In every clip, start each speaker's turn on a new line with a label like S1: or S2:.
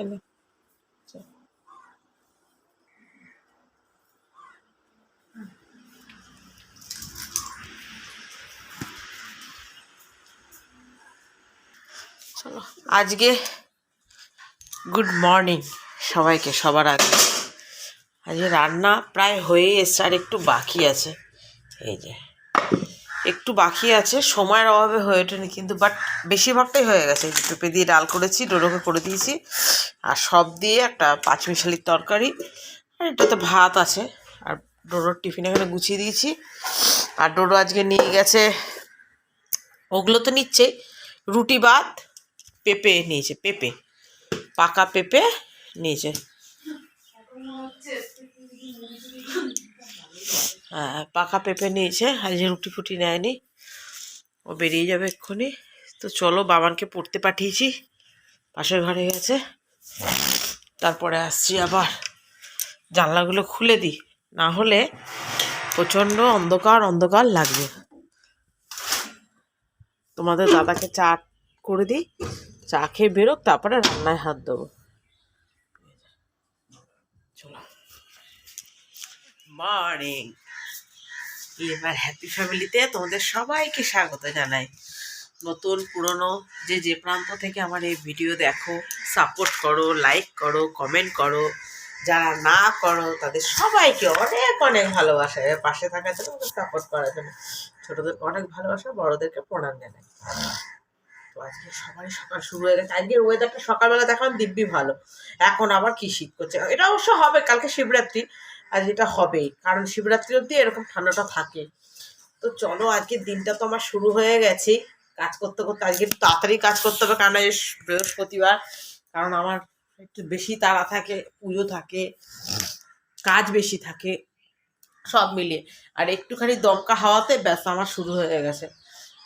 S1: এলো চল। আজকে গুড মর্নিং সবাইকে, সবার আগে। আজকে রান্না প্রায় হয়েই এসছে, আর একটু বাকি আছে। এই যে। একটু বাকি আছে, সময়ের অভাবে হয়ে ওঠেনি কিন্তু বাট বেশিরভাগটাই হয়ে গেছে। পেঁপে দিয়ে ডাল করেছি, ডোডোকে করে দিয়েছি, আর সব দিয়ে একটা পাঁচমিশালির তরকারি, আর এটাতে ভাত আছে, আর ডোডোর টিফিন এখানে গুছিয়ে দিয়েছি। আর ডোডো আজকে নিয়ে গেছে, ওগুলো তো নিচ্ছেই রুটি ভাত, পেঁপে নিয়েছে, পেঁপে, পাকা পেঁপে নিয়েছে। পাকা পেঁপে নিয়েছে যে রুটি ফুটি নেয়নি, ও বেরিয়ে যাবে এক্ষুনি। তো চলো, বাবানকে পড়তে পাঠিয়েছি, পাশের ঘরে গেছে। তারপরে আসছি আবার। জানলাগুলো খুলে দিই, না হলে প্রচণ্ড অন্ধকার অন্ধকার লাগবে। তোমাদের দাদাকে চা করে দিই, চা খেয়ে বেরোক, তারপরে রান্নায় হাত দেবো। চলো। মর্নিং এবার হ্যাপি ফ্যামিলিতে তোমাদের সবাইকে স্বাগত জানাই। নতুন, পুরনো, যে যে প্রান্ত থেকে আমার এই ভিডিও দেখো সাপোর্ট করো লাইক করো কমেন্ট করো, যারা না করো, তাদের সবাইকে অনেক অনেক ভালোবাসা। পাশে থাকার জন্য ওদের সাপোর্ট করার জন্য। ছোটদেরকে অনেক ভালোবাসা, বড়দেরকে প্রণাম জানাই। তো আজকে সবাই সকাল শুরু হয়ে গেছে। আজকের ওয়েদারটা সকালবেলা দেখলাম দিব্যি ভালো। এখন আবার কি শীত করছে? এটা অবশ্য হবে, কালকে শিবরাত্রি। আজ এটা হবেই। কারণ শিবরাত্রি অবধি এরকম ঠান্ডাটা থাকে। তো চলো, আজকের দিনটা তো আমার শুরু হয়ে গেছে। কাজ করতে করতে আজকে তাড়াতাড়ি কাজ করতে হবে, কারণ এই বৃহস্পতিবার। কারণ আমার একটু বেশি তাড়া থাকে, পুজো থাকে, কাজ বেশি থাকে, সব মিলিয়ে। আর একটুখানি দমকা হাওয়াতে ব্যাস, আমার শুরু হয়ে গেছে।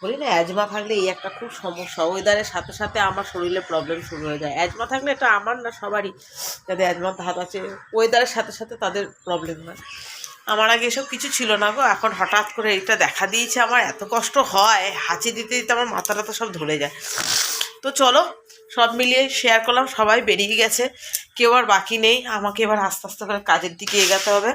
S1: বলি না অ্যাজমা থাকলে এই একটা খুব সমস্যা। ওয়েদারের সাথে সাথে আমার শরীরে প্রবলেম শুরু হয়ে যায়। অ্যাজমা থাকলে এটা আমার না, সবারই। যাদের অ্যাজমার হাত আছে ওয়েদারের সাথে সাথে তাদের প্রবলেম হয় আমার আগে এসব কিছু ছিল না গো, এখন হঠাৎ করে এটা দেখা দিয়েছে আমার, এত কষ্ট হয়। হাঁচি দিতে দিতে আমার মাথা টাথা সব ধরে যায়। তো চলো সব মিলিয়ে শেয়ার করলাম, সবাই বেরিয়ে গেছে। কেউ আর বাকি নেই। আমাকে এবার আস্তে আস্তে করে কাজের দিকে এগাতে হবে।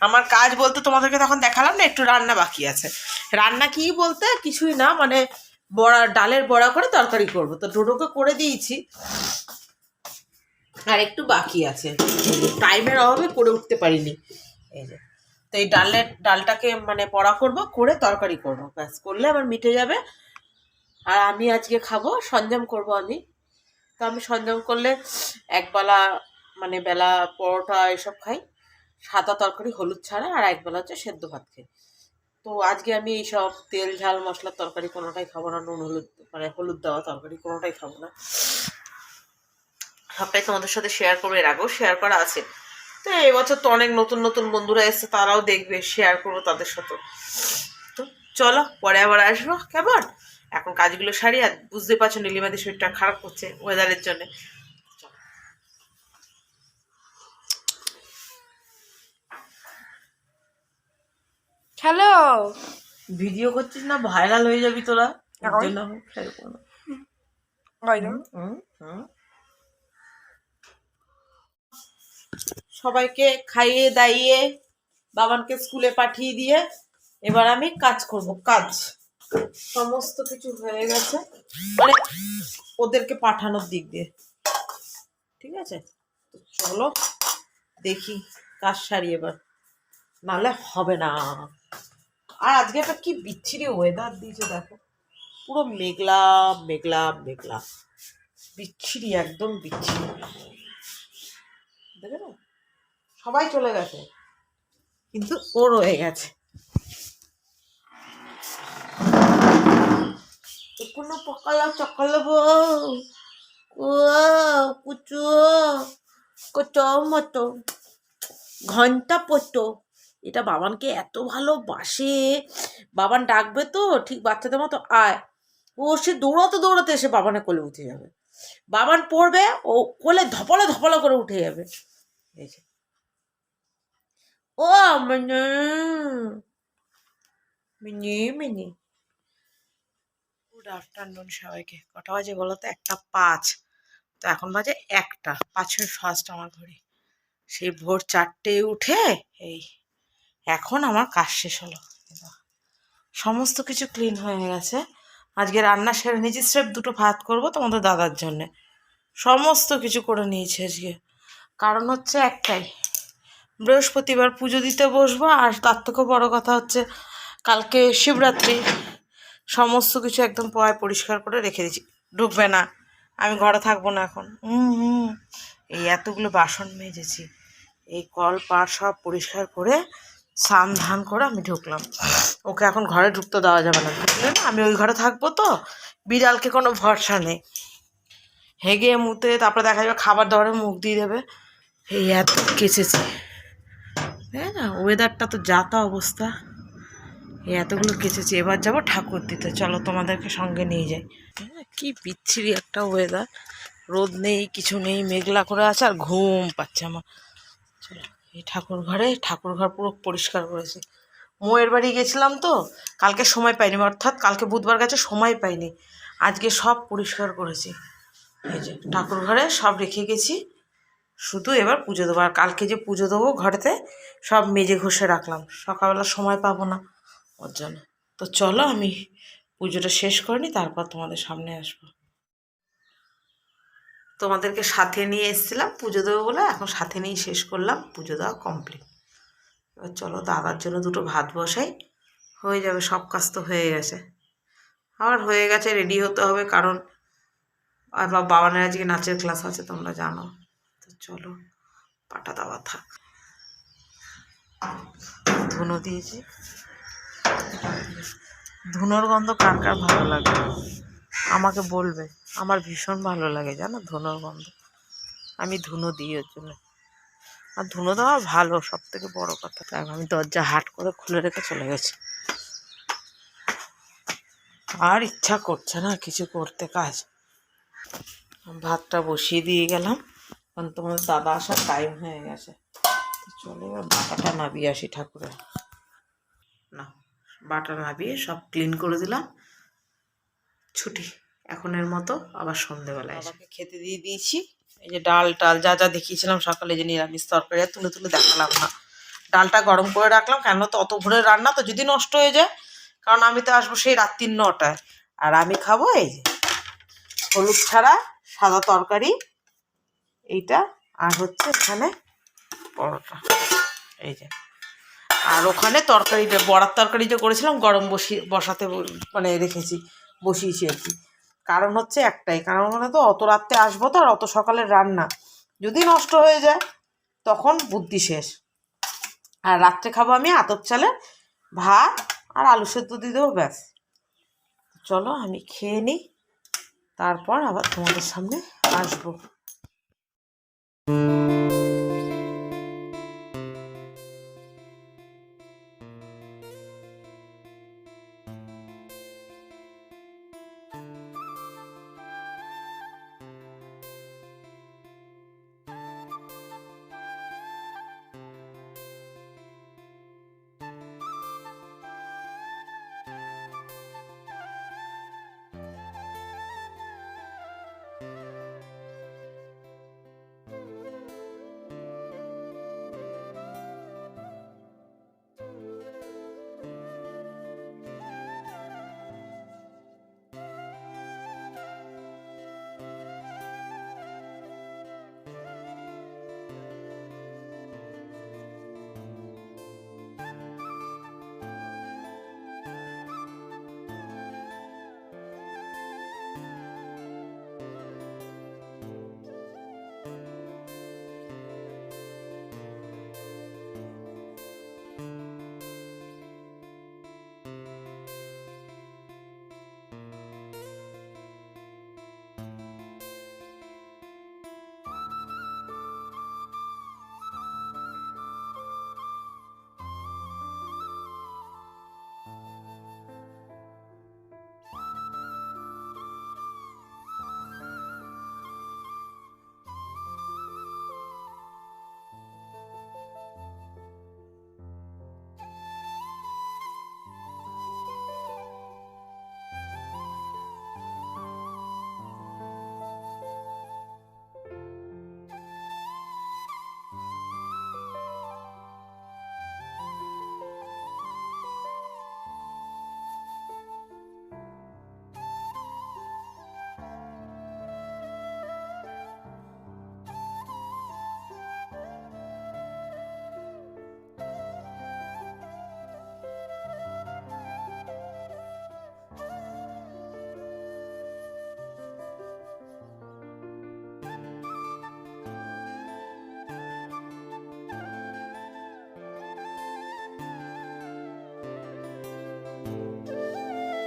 S1: আমার কাজ বলতে তোমাদেরকে তখন দেখালাম না, একটু রান্না বাকি আছে। রান্না কি বলতে? কিছুই না মানে বড়া, ডালের বড়া করে তরকারি করব। তো ডোডোকে করে দিয়েছি। আর একটু বাকি আছে। টাইমের অভাবে করে উঠতে পারিনি। এই যে, তো এই ডালের, ডালটাকে মানে বড়া করব, করে তরকারি করব। ব্যাস, করলে আমার মিটে যাবে। আর আমি আজকে খাব, সঞ্জম করব আমি। তো আমি সঞ্জম করলে একবেলা মানে বেলা পরোটা এসব খাই। সাদা তরকারি, হলুদ ছাড়া, আর একবেলা হচ্ছে সেদ্ধ ভাত খাই। তো আজকে আমি এইসব তেল, ঝাল, মশলার তরকারি কোনোটাই খাব না, নুন, হলুদ মানে হলুদ দেওয়া তরকারি কোনোটাই খাব না। সবটাই তোমাদের সাথে শেয়ার করব, এর আগেও শেয়ার করা আছে। তো এই বছর তো অনেক নতুন নতুন বন্ধুরা এসছে, তারাও দেখবে শেয়ার করব তাদের সাথে। তো চলো, পরে আবার আসব, কেমন? এখন কাজগুলো সারি আর বুঝতে পারছ নীলিমাদের শরীরটা খারাপ করছে ওয়েদারের জন্য।
S2: হ্যালো
S1: ভিডিও করছিস না? ভাইরাল হয়ে যাবি তোরা। জন্য। সবাইকে খাইয়ে দাইয়ে বাবানকে স্কুলে পাঠিয়ে দিয়ে এবার আমি কাজ করব। কাজ। সমস্ত কিছু হয়ে গেছে। মানে ওদেরকে পাঠানোর দিক দিয়ে। ঠিক আছে? তো চলো দেখি কাজ সারি এবার। নাহলে হবে না। আর আজকে একটা কি বিচ্ছিরি ওয়েদার দিয়েছে, দেখো। পুরো মেঘলা মেঘলা মেঘলা। বিচ্ছিরি, একদম বিচ্ছিরি। দেখে না সবাই চলে গেছে। কিন্তু ও রয়ে গেছে। কোনো পকালা চকালা ও কুচু কত মতো, ঘণ্টা পড়তো এটা বাবানকে এত ভালোবাসে। বাবান ডাকবে তো, ঠিক বাচ্চাদের মতো আয়। ও সে দৌড়াতে দৌড়াতে এসে বাবানের কোলে উঠে যাবে। বাবান পড়বে, ও কোলে ধপলা ধপলা করে উঠে যাবে। ও মানে মিনি। আফটারনুন সবাইকে। কটা বাজে বলো তো? একটা পাঁচ। তো এখন বাজে একটা। পাঁচ মিনিট ফার্স্ট আমার ঘড়ি। সেই ভোর চারটে উঠে এই এখন আমার কাজ শেষ হলো। সমস্ত কিছু ক্লিন হয়ে গেছে। আজকে রান্না সেরে নিয়েছি, স্রেফ দুটো ভাত করব তোমাদের দাদার জন্যে। সমস্ত কিছু করে নিয়েছি আজকে। কারণ হচ্ছে একটাই, বৃহস্পতিবার পুজো দিতে বসবো আর তার থেকেও বড় কথা হচ্ছে কালকে শিবরাত্রি। সমস্ত কিছু একদম পয় পরিষ্কার করে রেখে দিয়েছি। ঢুকবে না। আমি ঘরে থাকব না এখন। হুম এই এতগুলো বাসন মেজেছি। এই কল পাড় সব পরিষ্কার করে স্নান ধান করে আমি ঢুকলাম। ওকে এখন ঘরে ঢুকতে দেওয়া যাবে না। ঢুকলে না, আমি ওই ঘরে থাকব তো। বিড়ালকে কোনো ভরসা নেই। হেগে মুতে তারপরে দেখা যাবে খাবার দাবারে মুখ দিয়ে দেবে। এই এত কেচেছে। তাই না? ওয়েদারটা তো যাতা অবস্থা। এতগুলো কেচেছি এবার যাব ঠাকুর দিতে। চলো তোমাদেরকে সঙ্গে নিয়ে যাই। হ্যাঁ, কি বিচ্ছিরি একটা ওয়েদার রোদ নেই কিছু নেই মেঘলা করে আছে আর ঘুম পাচ্ছে আমার। চলো এই ঠাকুর ঘরে ঠাকুর ঘর পুরো পরিষ্কার করেছি। মোয়ের বাড়ি গেছিলাম তো কালকে সময় পাইনি অর্থাৎ কালকে বুধবার গেছে সময় পাইনি। আজকে সব পরিষ্কার করেছি। এই যে ঠাকুর ঘরে সব রেখে গেছি। শুধু এবার পুজো দেবো। আর কালকে যে পুজো দেবো ঘরেতে সব মেজে ঘষে রাখলাম। সকালবেলা সময় পাবো না। ওর জন্য। তো চলো আমি পুজোটা শেষ করে নিই, তারপর তোমাদের সামনে আসব। তোমাদেরকে সাথে নিয়ে এসেছিলাম পুজো দেবো বলে, এখন সাথে নিয়ে শেষ করলাম, পুজো দেওয়া কমপ্লিট এবার চলো দাদার জন্য দুটো ভাত বসাই। হয়ে যাবে, সব কাজ তো হয়ে গেছে। আবার হয়ে গেছে রেডি হতে হবে, কারণ আর বাবানের আজকে নাচের ক্লাস আছে, তোমরা জানো। তো চলো, পাটা দাওয়া থাক। ধুনো দিয়েছি। ধুনোর গন্ধ কার কার ভালো লাগে? আমাকে বলবে। আমার ভীষণ ভালো লাগে, জানো? ধুনোর গন্ধ। আমি ধুনো দিই ওর জন্য। আর ধুনো দেওয়া ভালো সব থেকে বড় কথা। তাই আমি দরজা হাট করে খুলে রেখে চলে গেছি। আর ইচ্ছা করছে না কিছু করতে কাজ। ভাতটা বসিয়ে দিয়ে গেলাম। কারণ তোমার দাদা আসার টাইম হয়ে গেছে। চলে এবার বাটাটা নাবিয়ে আসি ঠাকুরের। না বাটা নাবিয়ে সব ক্লিন করে দিলাম। ছুটি। এখনের মতো আবার সন্ধেবেলায় এসে। খেতে দিয়ে দিয়েছি। এই যে ডাল টাল যা যা দেখিয়েছিলাম সকালে যে নিরামিষ তরকারি, আর তুলে তুলে দেখালাম না। ডালটা গরম করে রাখলাম, কেন তো অত ভোরের রান্না তো যদি নষ্ট হয়ে যায়। কারণ আমি তো আসব সেই রাত্রির নটায়। আর আমি খাব এই যে হলুদ ছাড়া সাদা তরকারি, এইটা, আর হচ্ছে এখানে পরোটা। এই যে আর ওখানে তরকারিটা বড়ার তরকারি যে করেছিলাম, গরম বসিয়ে বসাতে মানে রেখেছি, বসিয়েছি আর কি। কারণ হচ্ছে একটাই, কারণ হলে তো অত রাত্রে আসব তো, আর অত সকালের রান্না। যদি নষ্ট হয়ে যায়, তখন বুদ্ধি শেষ। আর রাত্রে খাব আমি আতপ চালের ভাত আর আলু সেদ্ধ দিয়ে দেবো, ব্যাস। চলো আমি খেয়ে নিই, তারপর আবার তোমাদের সামনে আসব।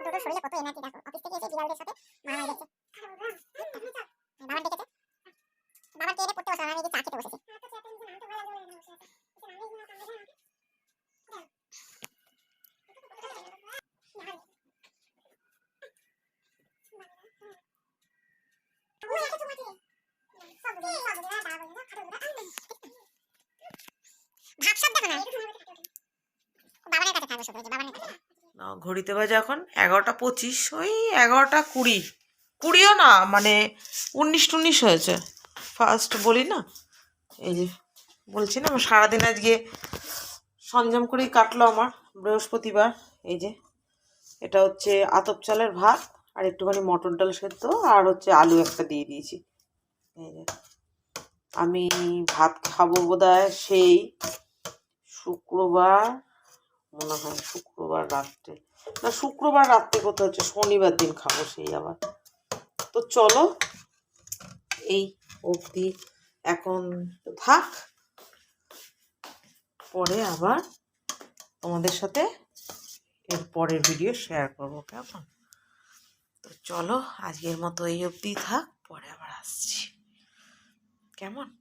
S3: দুটোর শরীরে কত এনার্জি দেখো। অফিস থেকে এসে বিড়ালদের সাথে মারা গেছে বাবার ডেকেছে বাবার চেয়ে পড়তে বসে? আমি চা খেতে বসেছি ভাবসাব দেখো না বাবানের কাছে থাকবে শুধু এই যে বাবানের কাছে
S1: না ঘড়িতে বাজে এখন এগারোটা পঁচিশ, ওই এগারোটা কুড়ি। কুড়িও না মানে উনিশ টুনিশ হয়েছে। ফার্স্ট বলি না? এই যে বলছি না, আমার সারাদিন আজকে সঞ্জাম করেই কাটলো আমার, বৃহস্পতিবার। এই যে এটা হচ্ছে আতপ চালের ভাত আর একটুখানি মটর ডাল সেদ্ধ আর হচ্ছে আলু একটা দিয়ে দিয়েছি। এই যে আমি ভাত খাব বোধহয় সেই শুক্রবার মনে হয় শুক্রবার রাত্রে। না, শুক্রবার রাত্রে কোথাও হচ্ছে? শনিবার দিন খাব সেই আবার। তো চলো, এই অবধি এখন থাক। পরে আবার তোমাদের সাথে এর পরের ভিডিও শেয়ার করব, কেমন? তো চলো, আজকের মতো এই অবধি থাক, পরে আবার আসছি। কেমন?